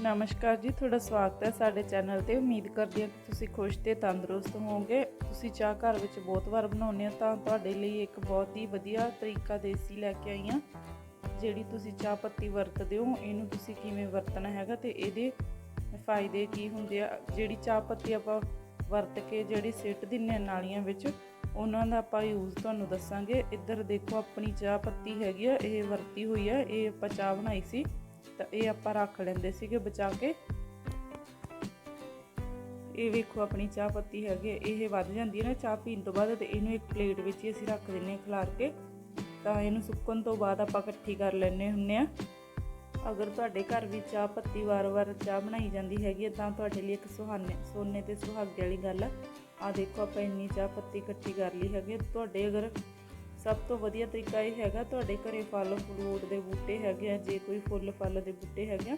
ਨਮਸਕਾਰ ਜੀ, ਤੁਹਾਡਾ ਸਵਾਗਤ ਹੈ ਸਾਡੇ ਚੈਨਲ ਤੇ। ਉਮੀਦ ਕਰਦੀ ਹਾਂ ਕਿ ਤੁਸੀਂ ਖੁਸ਼ ਤੇ ਤੰਦਰੁਸਤ ਹੋਵੋਗੇ। ਤੁਸੀਂ ਚਾਹ ਘਰ ਵਿੱਚ ਬਹੁਤ ਵਾਰ ਬਣਾਉਂਦੇ ਹੋ ਤਾਂ ਤੁਹਾਡੇ ਲਈ ਇੱਕ ਬਹੁਤ ਹੀ ਵਧੀਆ ਤਰੀਕਾ ਦੇਸੀ ਲੈ ਕੇ ਆਈ ਹਾਂ, ਜਿਹੜੀ ਤੁਸੀਂ ਚਾਹ ਪੱਤੀ ਵਰਤਦੇ ਹੋ। ਇਹਨੂੰ ਤੁਸੀਂ ਕਿਵੇਂ ਵਰਤਣਾ ਹੈਗਾ ਤੇ ਇਹਦੇ ਫਾਇਦੇ ਕੀ ਹੁੰਦੇ ਆ? ਜਿਹੜੀ ਚਾਹ ਪੱਤੀ ਆਪਾਂ ਵਰਤ ਕੇ ਜਿਹੜੀ ਸਿੱਟ ਦਿੰਨੇ ਆ ਨਾਲੀਆਂ ਵਿੱਚ, ਉਹਨਾਂ ਦਾ ਆਪਾਂ ਯੂਜ਼ ਤੁਹਾਨੂੰ ਦੱਸਾਂਗੇ। ਇੱਧਰ ਦੇਖੋ, ਆਪਣੀ ਚਾਹ ਪੱਤੀ ਹੈਗੀ ਆ, ਇਹ ਵਰਤੀ ਹੋਈ ਆ। ਇਹ ਆਪਾਂ ਚਾਹ ਬਣਾਈ ਸੀ। ਤਾਂ ਇਹ ਆਪਾਂ ਰੱਖ ਲੈਂਦੇ ਸੀਗੇ ਬਚਾ ਕੇ। ਇਹ ਵੇਖੋ ਆਪਣੀ ਚਾਹ ਪੱਤੀ ਹੈਗੀ ਇਹ ਵੱਧ ਜਾਂਦੀ ਹੈ ਨਾ, ਚਾਹ ਪੀਣ ਤੋਂ ਬਾਅਦ ਤੇ ਇਹਨੂੰ ਇੱਕ ਪਲੇਟ ਵਿੱਚ ਹੀ ਅਸੀਂ ਰੱਖ ਦਿੰਨੇ ਹਾਂ ਖਿਲਾਰ ਕੇ। ਤਾਂ ਇਹਨੂੰ ਸੁੱਕਣ ਤੋਂ ਬਾਅਦ ਆਪਾਂ ਇਕੱਠੀ ਕਰ ਲੈਣੇ ਹੁੰਨੇ ਆ ਅਗਰ ਤੁਹਾਡੇ ਘਰ ਵੀ ਚਾਹ ਪੱਤੀ ਵਾਰ-ਵਾਰ ਚਾਹ ਬਣਾਈ ਜਾਂਦੀ ਹੈਗੀ ਹੈ ਤਾਂ ਤੁਹਾਡੇ ਲਈ ਇੱਕ ਸੁਹਾਨੇ ਸੋਨੇ ਤੇ ਸੁਹਾਗੇ ਵਾਲੀ ਗੱਲ ਆ। ਆ ਦੇਖੋ ਆਪਾਂ ਇੰਨੀ ਚਾਹ ਪੱਤੀ ਇਕੱਠੀ ਕਰ ਲਈ ਹੈਗੀ ਤੁਹਾਡੇ ਅਗਰ ਸਭ ਤੋਂ ਵਧੀਆ ਤਰੀਕਾ ਇਹ ਹੈਗਾ, ਤੁਹਾਡੇ ਘਰੇ ਫਲ ਫਰੂਟ ਦੇ ਬੂਟੇ ਹੈਗੇ ਆ, ਜੇ ਕੋਈ ਫੁੱਲ ਫਲ ਦੇ ਬੂਟੇ ਹੈਗੇ ਆ,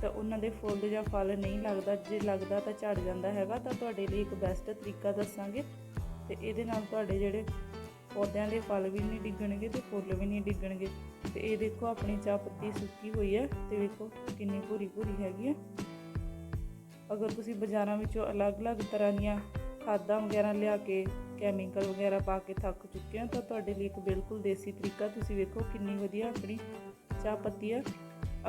ਤਾਂ ਉਹਨਾਂ ਦੇ ਫੁੱਲ ਜਾਂ ਫਲ ਨਹੀਂ ਲੱਗਦਾ, ਜੇ ਲੱਗਦਾ ਤਾਂ ਝੜ ਜਾਂਦਾ ਹੈਗਾ, ਤਾਂ ਤੁਹਾਡੇ ਲਈ ਇੱਕ ਬੈਸਟ ਤਰੀਕਾ ਦੱਸਾਂਗੇ। ਤੇ ਇਹਦੇ ਨਾਲ ਤੁਹਾਡੇ ਜਿਹੜੇ ਪੌਦਿਆਂ ਦੇ ਫਲ ਵੀ ਨਹੀਂ ਡਿੱਗਣਗੇ ਤੇ ਫੁੱਲ ਵੀ ਨਹੀਂ ਡਿੱਗਣਗੇ। ਤੇ ਇਹ ਦੇਖੋ, ਆਪਣੀ ਚਾਹ ਪੱਤੀ ਸੁੱਕੀ ਹੋਈ ਹੈ ਤੇ ਵੇਖੋ ਕਿੰਨੀ ਭੂਰੀ ਭੂਰੀ ਹੈਗੀ ਹੈ ਅਗਰ ਤੁਸੀਂ ਬਾਜ਼ਾਰਾਂ ਵਿੱਚੋਂ ਅਲੱਗ-ਅਲੱਗ ਤਰ੍ਹਾਂ ਦੀਆਂ ਖਾਦਾਂ ਵਗੈਰਾ ਲਿਆ ਕੇ ਕੈਮੀਕਲ ਵਗੈਰਾ ਪਾ ਕੇ ਥੱਕ ਚੁੱਕੇ ਹਾਂ, ਤਾਂ ਤੁਹਾਡੇ ਲਈ ਇੱਕ ਬਿਲਕੁਲ ਦੇਸੀ ਤਰੀਕਾ ਤੁਸੀਂ ਵੇਖੋ ਕਿੰਨੀ ਵਧੀਆ ਆਪਣੀ ਚਾਹ ਪੱਤੀ ਆ।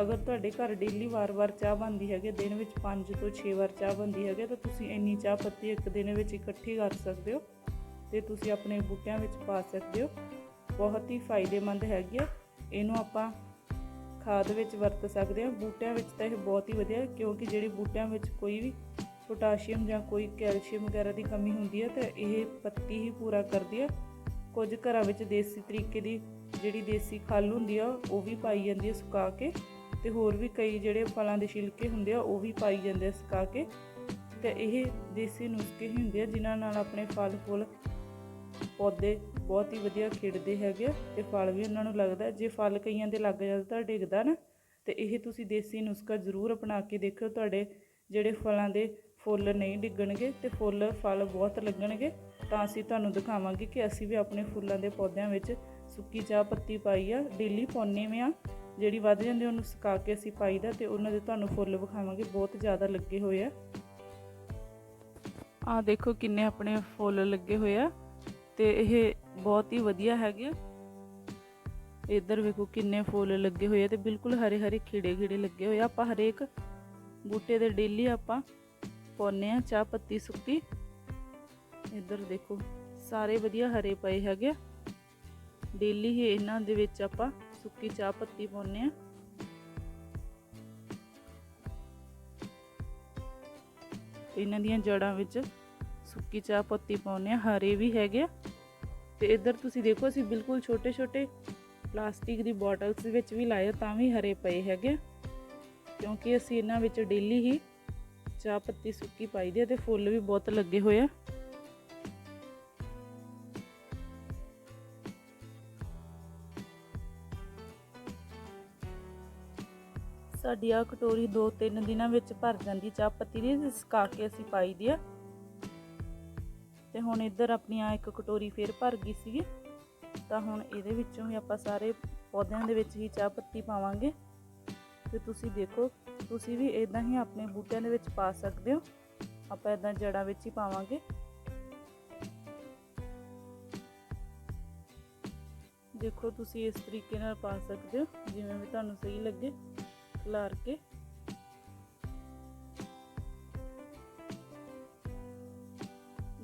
ਅਗਰ ਤੁਹਾਡੇ ਘਰ ਡੇਲੀ ਵਾਰ-ਵਾਰ ਚਾਹ ਬਣਦੀ ਹੈਗੀ, ਦਿਨ ਵਿੱਚ 5 ਤੋਂ 6 ਵਾਰ ਚਾਹ ਬਣਦੀ ਹੈਗੀ, ਤਾਂ ਤੁਸੀਂ ਇੰਨੀ ਚਾਹ ਪੱਤੀ ਇੱਕ ਦਿਨ ਵਿੱਚ ਇਕੱਠੀ ਕਰ ਸਕਦੇ ਹੋ ਤੇ ਤੁਸੀਂ ਆਪਣੇ ਬੂਟਿਆਂ ਵਿੱਚ ਪਾ ਸਕਦੇ ਹੋ। ਬਹੁਤ ਹੀ ਫਾਇਦੇਮੰਦ ਹੈਗੀ ਆ। ਇਹਨੂੰ ਆਪਾਂ ਖਾਦ ਵਿੱਚ ਵਰਤ ਸਕਦੇ ਹਾਂ। ਬੂਟਿਆਂ ਵਿੱਚ ਤਾਂ ਇਹ ਬਹੁਤ ਹੀ ਵਧੀਆ, ਕਿਉਂਕਿ ਜਿਹੜੇ ਬੂਟਿਆਂ ਵਿੱਚ ਕੋਈ ਵੀ ਪੋਟਾਸ਼ੀਅਮ ਜਾਂ ਕੋਈ ਕੈਲਸ਼ੀਅਮ ਵਗੈਰਾ ਦੀ ਕਮੀ ਹੁੰਦੀ ਹੈ ਤਾਂ ਇਹ ਪੱਤੀ ਹੀ ਪੂਰਾ ਕਰਦੀ ਹੈ। ਕੁਝ ਘਰਾਂ ਵਿੱਚ ਦੇਸੀ ਤਰੀਕੇ ਦੀ ਜਿਹੜੀ ਦੇਸੀ ਖਲ ਹੁੰਦੀ ਆ, ਉਹ ਵੀ ਪਾਈ ਜਾਂਦੀ ਹੈ ਸੁਕਾ ਕੇ ਤੇ ਹੋਰ ਵੀ ਕਈ ਜਿਹੜੇ ਫਲਾਂ ਦੇ ਛਿਲਕੇ ਹੁੰਦੇ ਆ, ਉਹ ਵੀ ਪਾਈ ਜਾਂਦੇ ਆ ਸੁਕਾ ਕੇ ਤੇ ਇਹ ਦੇਸੀ ਨੁਸਖੇ ਹੀ ਹੁੰਦੇ ਆ, ਜਿਨ੍ਹਾਂ ਨਾਲ ਆਪਣੇ ਫਲ ਫੁੱਲ ਪੌਦੇ ਬਹੁਤ ਹੀ ਵਧੀਆ ਖਿੜਦੇ ਹੈਗੇ ਤੇ ਫਲ ਵੀ ਉਹਨਾਂ ਨੂੰ ਲੱਗਦਾ ਜੇ ਫਲ ਕਈਆਂ ਦੇ ਲੱਗ ਜਾਂਦਾ ਤਾਂ ਡਿੱਗਦਾ ਨਾ ਤੇ ਇਹ ਤੁਸੀਂ ਦੇਸੀ ਨੁਸਖਾ ਜ਼ਰੂਰ ਅਪਣਾ ਕੇ ਦੇਖਿਓ। ਤੁਹਾਡੇ ਜਿਹੜੇ ਫਲਾਂ ਦੇ ਫੁੱਲ ਨਹੀਂ ਡਿੱਗਣਗੇ ਤੇ ਫੁੱਲ, ਫਲ ਬਹੁਤ ਲੱਗਣਗੇ, ਤਾਂ ਅਸੀਂ ਤੁਹਾਨੂੰ ਦਿਖਾਵਾਂਗੇ ਕਿ ਅਸੀਂ ਵੀ ਆਪਣੇ ਫੁੱਲਾਂ ਦੇ ਪੌਦਿਆਂ ਵਿੱਚ ਸੁੱਕੀ ਚਾਹ ਪੱਤੀ ਪਾਈ ਆ, ਡੇਲੀ ਪਾਉਂਦੇ ਵੀ ਆ ਜਿਹੜੀ ਵੱਧ ਜਾਂਦੀ ਉਹਨੂੰ ਸੁਕਾ ਕੇ ਅਸੀਂ ਪਾਈਦਾ ਤੇ ਉਹਨਾਂ ਦੇ ਤੁਹਾਨੂੰ ਫੁੱਲ ਵਿਖਾਵਾਂਗੇ, ਬਹੁਤ ਜ਼ਿਆਦਾ ਲੱਗੇ ਹੋਏ ਆ। ਆ ਦੇਖੋ ਕਿੰਨੇ ਆਪਣੇ ਫੁੱਲ ਲੱਗੇ ਹੋਏ ਆ ਤੇ ਇਹ ਬਹੁਤ ਹੀ ਵਧੀਆ ਹੈਗੇ ਇੱਧਰ ਵੇਖੋ ਕਿੰਨੇ ਫੁੱਲ ਲੱਗੇ ਹੋਏ ਆ ਤੇ ਬਿਲਕੁਲ ਹਰੇ ਹਰੇ ਖਿੜੇ ਖਿੜੇ ਲੱਗੇ ਹੋਏ ਆ। ਆਪਾਂ ਹਰੇਕ ਬੂਟੇ ਦੇ ਡੇਲੀ ਆਪਾਂ ਪਾਉਨੇ ਆ ਚਾਹ ਪੱਤੀ ਸੁੱਕੀ। ਇੱਧਰ ਦੇਖੋ, ਸਾਰੇ ਵਧੀਆ ਹਰੇ ਪਏ ਹੈਗੇ ਡੇਲੀ ਹੀ ਇਹਨਾਂ ਦੇ ਵਿੱਚ ਆਪਾਂ ਸੁੱਕੀ ਚਾਹ ਪੱਤੀ ਪਾਉਨੇ ਆ ਇਹਨਾਂ ਦੀਆਂ ਜੜਾਂ ਵਿੱਚ ਸੁੱਕੀ ਚਾਹ ਪੱਤੀ ਪਾਉਨੇ ਆ ਹਰੇ ਵੀ ਹੈਗੇ ਆ। ਤੇ ਇੱਧਰ ਤੁਸੀਂ ਦੇਖੋ, ਅਸੀਂ ਬਿਲਕੁਲ ਛੋਟੇ ਛੋਟੇ ਪਲਾਸਟਿਕ ਦੀ ਬੋਟਲਸ ਵਿੱਚ ਵੀ ਲਾਏ ਤਾਂ ਵੀ ਹਰੇ ਪਏ ਹੈਗੇ ਕਿਉਂਕਿ ਅਸੀਂ ਇਹਨਾਂ ਵਿੱਚ ਡੇਲੀ ਹੀ ਚਾਹ ਪੱਤੀ ਸੁੱਕੀ ਪਾਈ ਦੀ ਹੈ ਤੇ ਫੁੱਲ ਵੀ ਬਹੁਤ ਲੱਗੇ ਹੋਏ ਆ। ਸਾਡੀ ਆ ਕਟੋਰੀ 2-3 ਦਿਨਾਂ ਵਿੱਚ ਭਰ ਜਾਂਦੀ ਚਾਹ ਪੱਤੀ ਦੀ ਸੁਕਾ ਕੇ ਅਸੀਂ ਪਾਈ ਦੀ ਆ। ਤੇ ਹੁਣ ਇੱਧਰ ਆਪਣੀ ਆ ਇੱਕ ਕਟੋਰੀ ਫੇਰ ਭਰ ਗਈ ਸੀਗੀ। ਤਾਂ ਹੁਣ ਇਹਦੇ ਵਿੱਚੋਂ ਵੀ ਆਪਾਂ ਸਾਰੇ ਪੌਦਿਆਂ ਦੇ ਵਿੱਚ ਹੀ ਚਾਹ ਪੱਤੀ ਪਾਵਾਂਗੇ। ਤੇ ਤੁਸੀਂ ਦੇਖੋ ਤੁਸੀਂ ਵੀ ਇਦਾਂ ਹੀ ਆਪਣੇ ਬੂਟਿਆਂ ਦੇ ਵਿੱਚ ਪਾ ਸਕਦੇ ਹੋ। ਆਪਾਂ ਇਦਾਂ ਜੜਾਂ ਵਿੱਚ ਹੀ ਪਾਵਾਂਗੇ। ਦੇਖੋ, ਤੁਸੀਂ ਇਸ ਤਰੀਕੇ ਨਾਲ ਪਾ ਸਕਦੇ ਹੋ, ਜਿਵੇਂ ਵੀ ਤੁਹਾਨੂੰ ਸਹੀ ਲੱਗੇ, ਖਲਾਰ ਕੇ।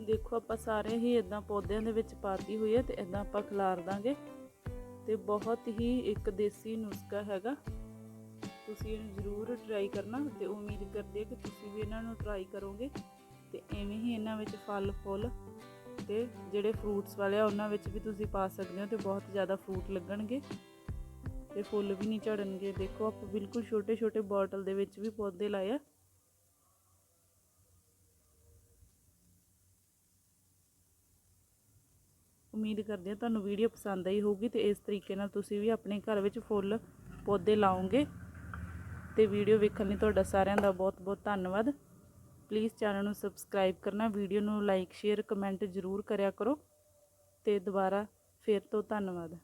ਦੇਖੋ, ਆਪਾਂ ਸਾਰੇ ਹੀ ਇਦਾਂ ਪੌਦਿਆਂ ਦੇ ਵਿੱਚ ਪਾਤੀ ਹੋਈ ਹੈ ਤੇ ਇਦਾਂ ਆਪਾਂ ਖਲਾਰ ਦਾਂਗੇ। ਤੇ ਬਹੁਤ ਹੀ ਇੱਕ ਦੇਸੀ ਨੁਸਖਾ ਹੈਗਾ। ਤੁਸੀਂ ਇਹਨੂੰ ਜ਼ਰੂਰ ਟਰਾਈ ਕਰਨਾ ਤੇ ਉਮੀਦ ਕਰਦੇ ਹਾਂ ਕਿ ਤੁਸੀਂ ਵੀ ਇਹਨਾਂ ਨੂੰ ਟਰਾਈ ਕਰੋਗੇ ਤੇ ਐਵੇਂ ਹੀ ਇਹਨਾਂ ਵਿੱਚ ਫਲ, ਫੁੱਲ ਤੇ ਜਿਹੜੇ ਫਰੂਟਸ ਵਾਲੇ ਆ, ਉਹਨਾਂ ਵਿੱਚ ਵੀ ਤੁਸੀਂ ਪਾ ਸਕਦੇ ਹੋ ਤੇ ਬਹੁਤ ਜ਼ਿਆਦਾ ਫਰੂਟ ਲੱਗਣਗੇ ਤੇ ਫੁੱਲ ਵੀ ਨਹੀਂ ਝੜਨਗੇ। ਦੇਖੋ, ਆਪਾਂ ਬਿਲਕੁਲ ਛੋਟੇ ਛੋਟੇ ਬੋਟਲ ਦੇ ਵਿੱਚ ਵੀ ਪੌਦੇ ਲਾਏ ਆ। ਉਮੀਦ ਕਰਦੇ ਹਾਂ ਤੁਹਾਨੂੰ ਵੀਡੀਓ ਪਸੰਦ ਆਈ ਹੋਊਗੀ ਤੇ ਇਸ ਤਰੀਕੇ ਨਾਲ ਤੁਸੀਂ ਵੀ ਆਪਣੇ ਘਰ ਵਿੱਚ ਫੁੱਲ, ਪੌਦੇ ਲਾਓਗੇ। ਤੇ ਵੀਡੀਓ ਵੇਖਣ ਲਈ ਤੁਹਾਡਾ ਸਾਰਿਆਂ ਦਾ ਬਹੁਤ ਬਹੁਤ ਧੰਨਵਾਦ। ਪਲੀਜ਼ ਚੈਨਲ ਨੂੰ ਸਬਸਕ੍ਰਾਈਬ ਕਰਨਾ, ਵੀਡੀਓ ਨੂੰ ਲਾਈਕ ਸ਼ੇਅਰ ਕਮੈਂਟ ਜ਼ਰੂਰ ਕਰਿਆ ਕਰੋ ਤੇ ਦੁਬਾਰਾ ਫੇਰ ਤੋਂ ਧੰਨਵਾਦ।